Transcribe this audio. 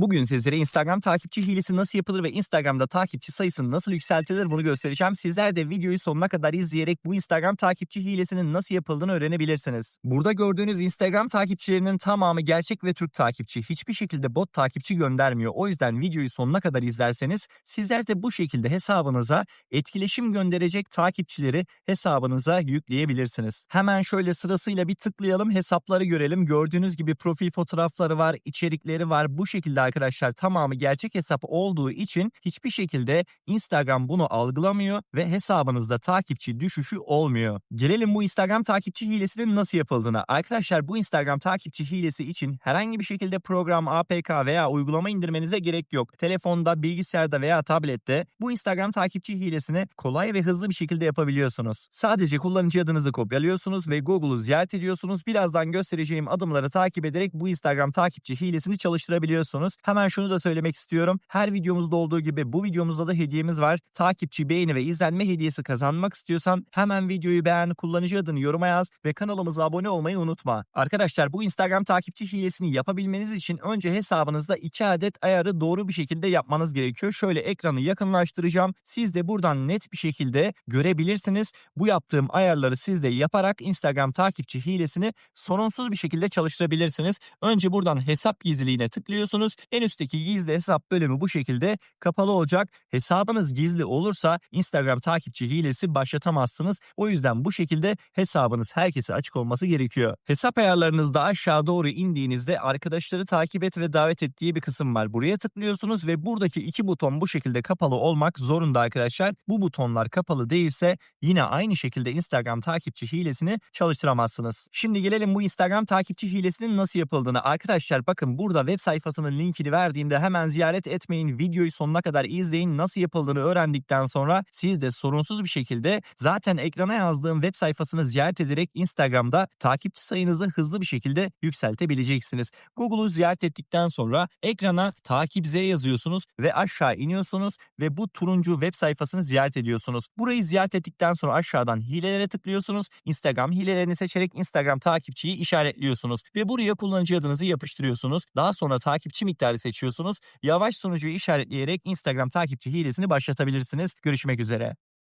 Bugün sizlere Instagram takipçi hilesi nasıl yapılır ve Instagram'da takipçi sayısı nasıl yükseltilir bunu göstereceğim. Sizler de videoyu sonuna kadar izleyerek bu Instagram takipçi hilesinin nasıl yapıldığını öğrenebilirsiniz. Burada gördüğünüz Instagram takipçilerinin tamamı gerçek ve Türk takipçi. Hiçbir şekilde bot takipçi göndermiyor. O yüzden videoyu sonuna kadar izlerseniz sizler de bu şekilde hesabınıza etkileşim gönderecek takipçileri hesabınıza yükleyebilirsiniz. Hemen şöyle sırasıyla bir tıklayalım hesapları görelim. Gördüğünüz gibi profil fotoğrafları var, içerikleri var. Bu şekilde arkadaşlar tamamı gerçek hesap olduğu için hiçbir şekilde Instagram bunu algılamıyor ve hesabınızda takipçi düşüşü olmuyor. Gelelim bu Instagram takipçi hilesinin nasıl yapıldığına. Arkadaşlar bu Instagram takipçi hilesi için herhangi bir şekilde program, APK veya uygulama indirmenize gerek yok. Telefonda, bilgisayarda veya tablette bu Instagram takipçi hilesini kolay ve hızlı bir şekilde yapabiliyorsunuz. Sadece kullanıcı adınızı kopyalıyorsunuz ve Google'u ziyaret ediyorsunuz. Birazdan göstereceğim adımları takip ederek bu Instagram takipçi hilesini çalıştırabiliyorsunuz. Hemen şunu da söylemek istiyorum. Her videomuzda olduğu gibi bu videomuzda da hediyemiz var. Takipçi, beğeni ve izlenme hediyesi kazanmak istiyorsan hemen videoyu beğen, kullanıcı adını yoruma yaz ve kanalımıza abone olmayı unutma. Arkadaşlar bu Instagram takipçi hilesini yapabilmeniz için önce hesabınızda 2 adet ayarı doğru bir şekilde yapmanız gerekiyor. Şöyle ekranı yakınlaştıracağım. Siz de buradan net bir şekilde görebilirsiniz. Bu yaptığım ayarları siz de yaparak Instagram takipçi hilesini sorunsuz bir şekilde çalıştırabilirsiniz. Önce buradan hesap gizliliğine tıklıyorsunuz. En üstteki gizli hesap bölümü bu şekilde kapalı olacak. Hesabınız gizli olursa Instagram takipçi hilesi başlatamazsınız. O yüzden bu şekilde hesabınız herkese açık olması gerekiyor. Hesap ayarlarınızda aşağı doğru indiğinizde arkadaşları takip et ve davet et diye bir kısım var. Buraya tıklıyorsunuz ve buradaki iki buton bu şekilde kapalı olmak zorunda arkadaşlar. Bu butonlar kapalı değilse yine aynı şekilde Instagram takipçi hilesini çalıştıramazsınız. Şimdi gelelim bu Instagram takipçi hilesinin nasıl yapıldığını. Arkadaşlar bakın burada web sayfasının linkini verdiğimde hemen ziyaret etmeyin. Videoyu sonuna kadar izleyin. Nasıl yapıldığını öğrendikten sonra siz de sorunsuz bir şekilde zaten ekrana yazdığım web sayfasını ziyaret ederek Instagram'da takipçi sayınızı hızlı bir şekilde yükseltebileceksiniz. Google'u ziyaret ettikten sonra ekrana takip Z yazıyorsunuz ve aşağı iniyorsunuz ve bu turuncu web sayfasını ziyaret ediyorsunuz. Burayı ziyaret ettikten sonra aşağıdan hilelere tıklıyorsunuz. Instagram hilelerini seçerek Instagram takipçiyi işaretliyorsunuz ve buraya kullanıcı adınızı yapıştırıyorsunuz. Daha sonra takipçi miktarı seçiyorsunuz. Yavaş sunucuyu işaretleyerek Instagram takipçi hilesini başlatabilirsiniz. Görüşmek üzere.